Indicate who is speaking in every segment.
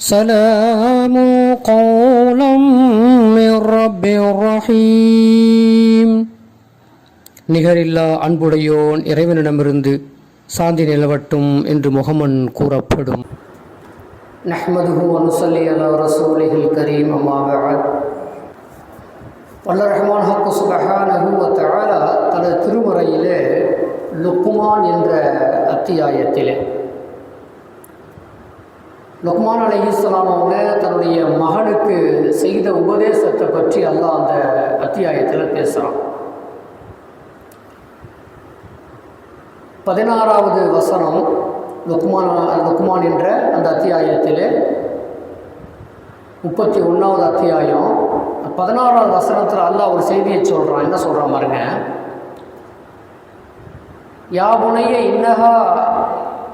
Speaker 1: سلام قولا من رب رحيم நிகரில்லா அன்புடையோன் இறைவனிடமிருந்து சாந்தி நிலவட்டும் என்று முகமன் கூறப்படும் நஹ்மதுஹு அனுசல்லி அலா ரசூலிஹில் கரீம் அம்மா பஅத் வல்ல ரஹ்மான் ஹக்கு சுபஹானஹு வ தஆலா தனது திருமுறையிலே லுக்மான் என்ற அத்தியாயத்திலே லுக்மான் அலைஹிஸ்ஸலாம் அவங்க தன்னுடைய மகனுக்கு செய்த உபதேசத்தை பற்றி அல்லாஹ் அந்த அத்தியாயத்தில் பேசுகிறான் பதினாறாவது வசனம் லுக்மான் லுக்மான் என்ற அந்த அத்தியாயத்தில் முப்பத்தி ஒன்றாவது அத்தியாயம். பதினாறாவது வசனத்தில் அல்லாஹ் ஒரு செய்தியை சொல்கிறான் என்ன சொல்கிறான் பாருங்க. யாபுனைய இன்னகா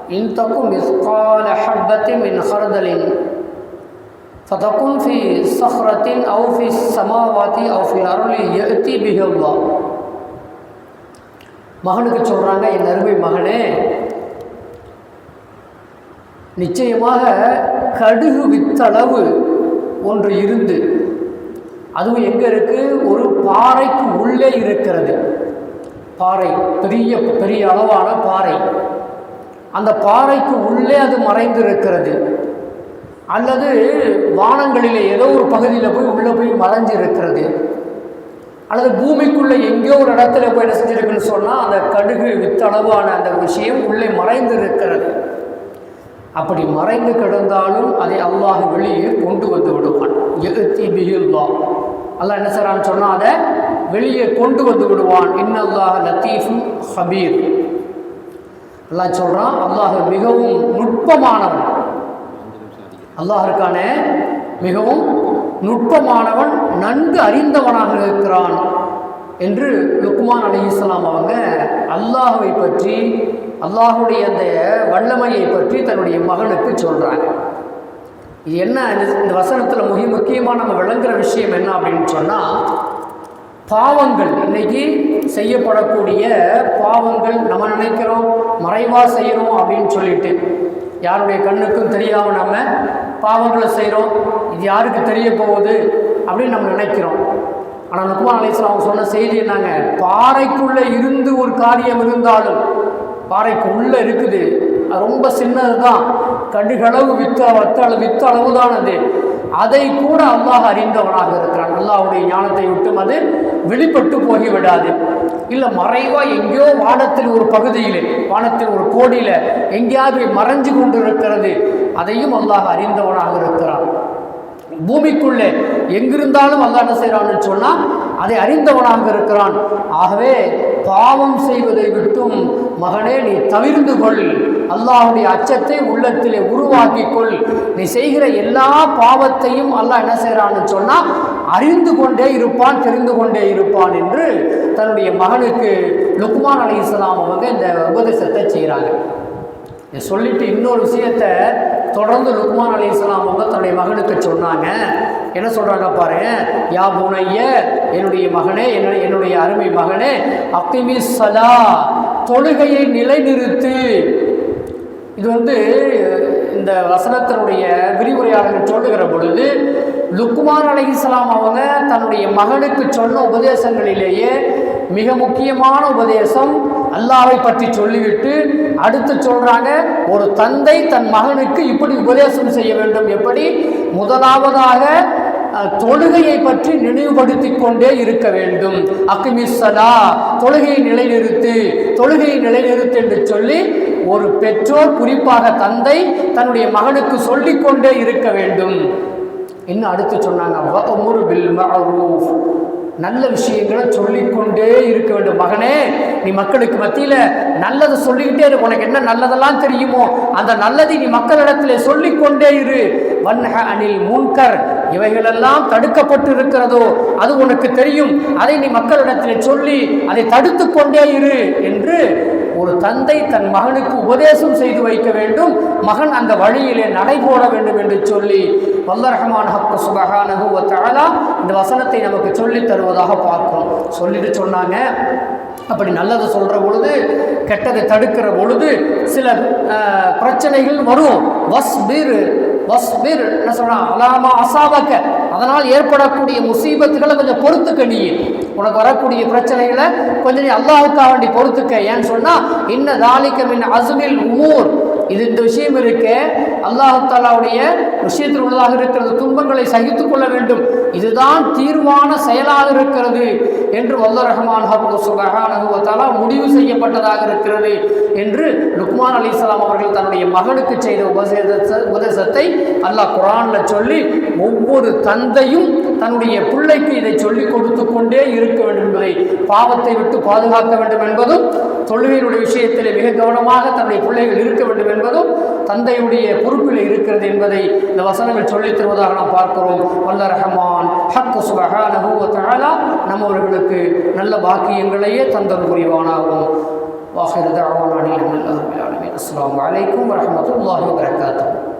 Speaker 1: இன்னஹா இன் தக்கும் மிஸ்கால ஹப்பத்தி மின் ஹர்தலின் فتكون في صخرة أو في السماوات أو في الأرض يأتي به الله மகனுக்கு சொல்கிறாங்க என் அருமை மகனே நிச்சயமாக கடுகு வித்தளவு ஒன்று இருந்து அதுவும் எங்கே இருக்குது ஒரு பாறைக்கு உள்ளே இருக்கிறது பாறை பெரிய பெரிய அளவான பாறை அந்த பாறைக்கு உள்ளே அது மறைந்து இருக்கிறது அல்லது வானங்களிலே ஏதோ ஒரு பகுதியில் போய் உள்ளே போய் மறைஞ்சு இருக்கிறது அல்லது பூமிக்குள்ளே எங்கேயோ ஒரு இடத்துல போய் என்ன செஞ்சிருக்குன்னு சொன்னால் அந்த கடுகு வித்தளவான அந்த விஷயம் உள்ளே மறைந்து இருக்கிறது அப்படி மறைந்து கிடந்தாலும் அதை அல்லாஹ் வெளியே கொண்டு வந்து விடுவான். எகத்தி பிகில்லா அல்லாஹ் என்ன செய்றான்னு சொன்னால் அதை வெளியே கொண்டு வந்து விடுவான். இன்னல்லாஹ் லத்தீஃபும் ஹபீர். அல்லாஹ் சொல்கிறான் அல்லாஹ் மிகவும் நுட்பமானவன். அல்லாஹருக்கான மிகவும் நுட்பமானவன் நன்கு அறிந்தவனாக இருக்கிறான் என்று லுக்மான் அலி இஸ்லாம் அவங்க அல்லாஹுவை பற்றி அல்லாஹுடைய அந்த வல்லமையை பற்றி தன்னுடைய மகனுக்கு சொல்கிறாங்க இது என்ன இந்த வசனத்தில் மிக முக்கியமாக நம்ம விளங்குற விஷயம் என்ன அப்படின்னு சொன்னால் பாவங்கள். இன்னைக்கு செய்யப்படக்கூடிய பாவங்கள் நம்ம நினைக்கிறோம் மறைவாக செய்கிறோம் அப்படின்னு சொல்லிட்டு. யாருடைய கண்ணுக்கும் தெரியாமல் நம்ம பாவங்களை செய்கிறோம் இது யாருக்கு தெரிய போகுது அப்படின்னு நம்ம நினைக்கிறோம். ஆனால் நுக்மான் அலிஸ்லாம் அவங்க சொன்ன செய்தி என்னங்க? பாறைக்குள்ளே இருந்து ஒரு காரியம் இருந்தாலும் பாறைக்கு உள்ளே இருக்குது. அது ரொம்ப சின்னது தான் கடுகளவு வித்த வத்த வித்த அளவு தான் அது அதை கூட அல்லாஹ் அறிந்தவனாக இருக்கிறான். அல்லாஹுடைய ஞானத்தை விட்டும் அது வெளிப்பட்டு போகிவிடாது. இல்லை மறைவாக எங்கேயோ வானத்தில் ஒரு பகுதியில் வானத்தில் ஒரு கோடியில் எங்கேயாவது மறைஞ்சு கொண்டு இருக்கிறது அதையும் அல்லாஹ் அறிந்தவனாக இருக்கிறான். பூமிக்குள்ளே எங்கிருந்தாலும் அல்லாஹ் என்ன செய்கிறான்னு சொன்னால் அதை அறிந்தவனாக இருக்கிறான். ஆகவே பாவம் செய்வதை விட்டும் மகனே நீ தவிர்ந்து கொள். அல்லாஹுடைய அச்சத்தை உள்ளத்திலே உருவாக்கி கொள். நீ செய்கிற எல்லா பாவத்தையும் அல்லாஹ் என்ன செய்கிறான்னு சொன்னால் அறிந்து கொண்டே இருப்பான் தெரிந்து கொண்டே இருப்பான் என்று தன்னுடைய மகனுக்கு லுக்மான் அலி இஸ்லாம் அவங்க இந்த உபதேசத்தை செய்கிறாங்க. இதை சொல்லிட்டு இன்னொரு விஷயத்தை தொடர்ந்து லுக்மான் அலி இஸ்லாம் அவங்க தன்னுடைய மகனுக்கு சொன்னாங்க. என்ன சொல்கிறாங்க பாரு? யா புனைய என்னுடைய மகனே என்ன என்னுடைய அருமை மகனே அக்திமி சலா தொழுகையை நிலைநிறுத்து. இது வந்து இந்த வசனத்தினுடைய விரிவுரையாளர்கள் சொல்லுகிற பொழுது லுக்குமான் அலி இஸ்லாம் அவங்க தன்னுடைய மகனுக்கு சொன்ன உபதேசங்களிலேயே மிக முக்கியமான உபதேசம் அல்லாவை பற்றி சொல்லிவிட்டு அடுத்து சொல்கிறாங்க ஒரு தந்தை தன் மகனுக்கு இப்படி உபதேசம் செய்ய வேண்டும் எப்படி? முதலாவதாக தொழுகையை பற்றி நினைவுபடுத்தி கொண்டே இருக்க வேண்டும். அக்மிசலா தொழுகையை நிலைநிறுத்து தொழுகையை நிலைநிறுத்து என்று சொல்லி ஒரு பெற்றோர் குறிப்பாக தந்தை தன்னுடைய மகனுக்கு சொல்லிக்கொண்டே இருக்க வேண்டும். இன்னும் அடுத்து சொன்னாங்க? பில் மஅரூஃப் நல்ல விஷயங்களை சொல்லிக்கொண்டே இருக்க வேண்டும். மகனே நீ மக்களுக்கு மத்தியில் நல்லதை சொல்லிக்கிட்டே இரு. உனக்கு என்ன நல்லதெல்லாம் தெரியுமோ அந்த நல்லதை நீ மக்களிடத்தில் சொல்லிக்கொண்டே இரு. வன்ஹ அனில் முன்கர். இவைகளெல்லாம் தடுக்கப்பட்டு இருக்கிறதோ அது உனக்கு தெரியும். அதை நீ மக்களிடத்தில் சொல்லி அதை தடுத்து கொண்டே இரு என்று ஒரு தந்தை தன் மகனுக்கு உபதேசம் செய்து வைக்க வேண்டும். மகன் அந்த வழியிலே நடைபோட வேண்டும் என்று சொல்லி வல்லரஹமான் ஹக்கு சுபஹானஹு வ இந்த வசனத்தை நமக்கு சொல்லி தருவதாக பார்க்கிறோம். சொல்லிட்டு சொன்னாங்க. அப்படி நல்லதை சொல்கிற பொழுது கெட்டதை தடுக்கிற பொழுது சில பிரச்சனைகள் வரும். வஸ்பிர் வஸ்பிர் என்ன சொல்கிறான் அலாமா அசாபக்க. அதனால் ஏற்படக்கூடிய முசீபத்துகளை கொஞ்சம் பொறுத்துக்க நீ. உனக்கு வரக்கூடிய பிரச்சனைகளை கொஞ்சம் நீ அல்லாஹுக்காக வேண்டி பொறுத்துக்க. ஏன்னு சொன்னால் இன்ன தாலிக்க மின் அசுமில் உமூர். இது இந்த விஷயம் இருக்கு. அல்லாஹாலாவுடைய விஷயத்தில் உள்ளதாக இருக்கிறது. துன்பங்களை சகித்துக் கொள்ள வேண்டும். இதுதான் தீர்வான செயலாக இருக்கிறது என்று வல்ல ரஹ்மான் ஹப்பு முடிவு செய்யப்பட்டதாக இருக்கிறது என்று லுக்மான் அலி இஸ்லாம் அவர்கள் தன்னுடைய மகனுக்கு செய்த உபதேச உபதேசத்தை அல்லாஹ் குரானில் சொல்லி ஒவ்வொரு தந்தையும் தன்னுடைய பிள்ளைக்கு இதை சொல்லிக் கொடுத்து கொண்டே இருக்க வேண்டும் என்பதை பாவத்தை விட்டு பாதுகாக்க வேண்டும் என்பதும் தொழுகையினுடைய விஷயத்திலே மிக கவனமாக தன்னுடைய பிள்ளைகள் இருக்க வேண்டும் என்பதும் தந்தையுடைய பொறுப்பில் இருக்கிறது என்பதை இந்த வசனங்கள் சொல்லித் தருவதாக நாம் பார்க்கிறோம். வல்ல ரஹமான் ஹக்கு சுபஹானஹு வ நம்மவர்களுக்கு நல்ல பாக்கியங்களையே தந்தல் புரிவானாகும் வாஹிர் தஅவானா அஸ்லாம் வலைக்கம் வரமத்துல ஆலமீன்.